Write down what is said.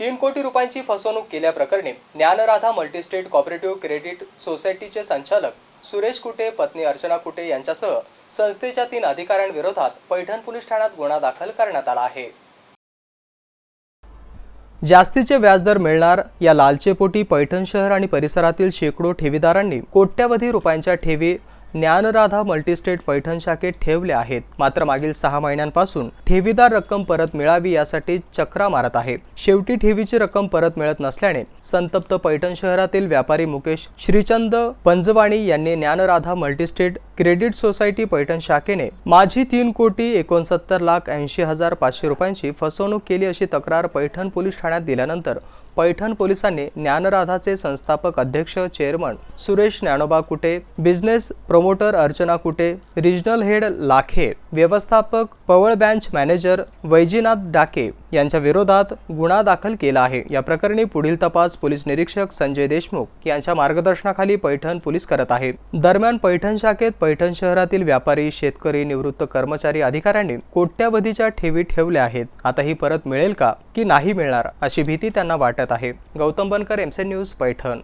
तीन कोटी रुपयांची फसवणूक केल्याप्रकरणी ज्ञानराधा मल्टीस्टेट कॉपरेटिव्ह क्रेडिट सोसायटीचे संचालक सुरेश कुटे पत्नी अर्चना कुटे यांच्यासह संस्थेच्या तीन अधिकाऱ्यांविरोधात पैठण पोलीस ठाण्यात गुन्हा दाखल करण्यात आला आहे. जास्तीचे व्याजदर मिळणार या लालचेपोटी पैठण शहर आणि परिसरातील शेकडो ठेवीदारांनी कोट्यवधी रुपयांच्या ठेवी ज्ञानराधा मल्टीस्टेट पैठण शाखेत ठेवल्या आहेत. मात्र मागील सहा महिन्यांपासून ठेवीदार रक्कम परत मिळावी यासाठी चक्रा मारत आहे. शेवटी ठेवीची रक्कम परत मिळत नसल्याने संतप्त पैठण शहरातील व्यापारी मुकेश श्रीचंद पंजवाणी यांनी Dnyanradha multistate credit society Paithan शाखेने माझी तीन कोटी एकोणसत्तर लाख ऐंशी हजार पाचशे रुपयांची फसवणूक केली अशी तक्रार पैठण पोलीस ठाण्यात दिल्यानंतर पैठण पोलिसांनी ज्ञानराधाचे संस्थापक अध्यक्ष chairman Suresh Dnyanoba Kute business promoter Archana Kute regional head Lakhe व्यवस्थापक पवळ बँच मॅनेजर वैजीनाथ डाके यांच्या विरोधात गुन्हा दाखल केला आहे. या प्रकरणी पुढील तपास पोलीस निरीक्षक संजय देशमुख यांच्या मार्गदर्शनाखाली पैठण पोलीस करत आहे. दरम्यान पैठण शाखेत पैठण शहरातील व्यापारी शेतकरी निवृत्त कर्मचारी अधिकाऱ्यांनी कोट्यावधीच्या ठेवी ठेवल्या आहेत. आता ही परत मिळेल का की नाही मिळणार अशी भीती त्यांना वाटत आहे. गौतम बनकर एमसेन न्यूज पैठण.